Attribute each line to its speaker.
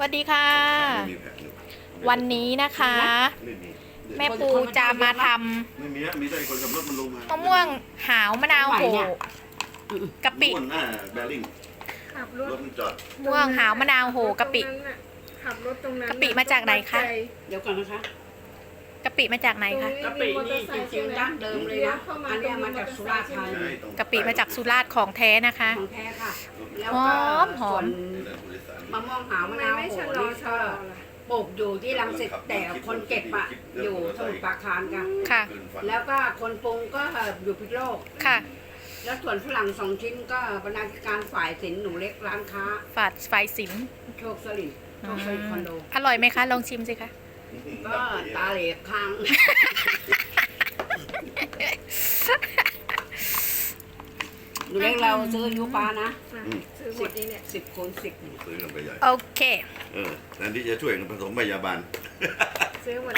Speaker 1: วัสดีค่ะ
Speaker 2: ไม่มีแผลหนู
Speaker 1: วันนี้นะคะ
Speaker 2: ไม่มี
Speaker 1: แม่ปูจะมาท
Speaker 2: ไม่มีอะมีแต่คนขับรถมันลงมาำ
Speaker 1: มะม่วงหาวมะนาวโหกะปิ
Speaker 2: ม่วนหน้าแบริ่ง
Speaker 3: ขับร
Speaker 2: ร
Speaker 3: ถ
Speaker 2: ถมันจอด
Speaker 1: ม่วงหาวมะนาวโหกะปิ
Speaker 3: ตรงนั้นน่ะขับรถตรงนั้น
Speaker 1: กะปิมาจากไหนคะ
Speaker 4: เดี๋ยวก่อนนะคะ
Speaker 1: กะปิมาจากไหนคะ
Speaker 4: กะปินี่จริงๆดั้งเดิมเลยนะอันเนี้ยมาจากสุราษฎร์ธานี
Speaker 2: ใช่ตรง
Speaker 1: กะปิมาจากสุราษฎร์ของแท้นะคะ
Speaker 4: ของแท้ค่ะ แล้ว
Speaker 1: ห
Speaker 4: ก็
Speaker 1: อมหอม
Speaker 4: ส่วน
Speaker 2: นี่แหละผู้โดยสาร
Speaker 4: มะม่วงหาว
Speaker 3: ทำ
Speaker 4: มะ
Speaker 3: ไม
Speaker 4: นาว
Speaker 3: ไม่
Speaker 4: โห
Speaker 3: ชะลอ
Speaker 4: นี่
Speaker 3: ชะ
Speaker 4: ก็
Speaker 3: ลอล่ะ
Speaker 4: ปลูกอยู่ที่รังสิตแต่คนเก็บอะอยู่สมุทรปราการค่ะ
Speaker 1: ค่ะ
Speaker 4: แล้วก็คนปรุงก็อยู่พิษณุโลก
Speaker 1: ค่ะ
Speaker 4: แล้วส่วนฝรั่งสองชิ้นก็บรรณาธิการฝ่ายสินหนูเล็กร้านค้า
Speaker 1: ฝาดไฟสิน
Speaker 4: โชคสลิดโชคสลิดคอนโด
Speaker 1: อร่อยไหมคะ ลองชิมสิคะ
Speaker 4: ก็ตาเหลกค้าง หนูเล็กเราซื้อยูปลานะ
Speaker 3: อะซื้อหมดนี้เนี่ย
Speaker 4: สิบคูณสิบ
Speaker 2: ซื้อกันไปใหญ่
Speaker 1: โอเค
Speaker 2: เออแทนที่จะช่วยกันผสมพยาบาล
Speaker 3: ซื้อหมด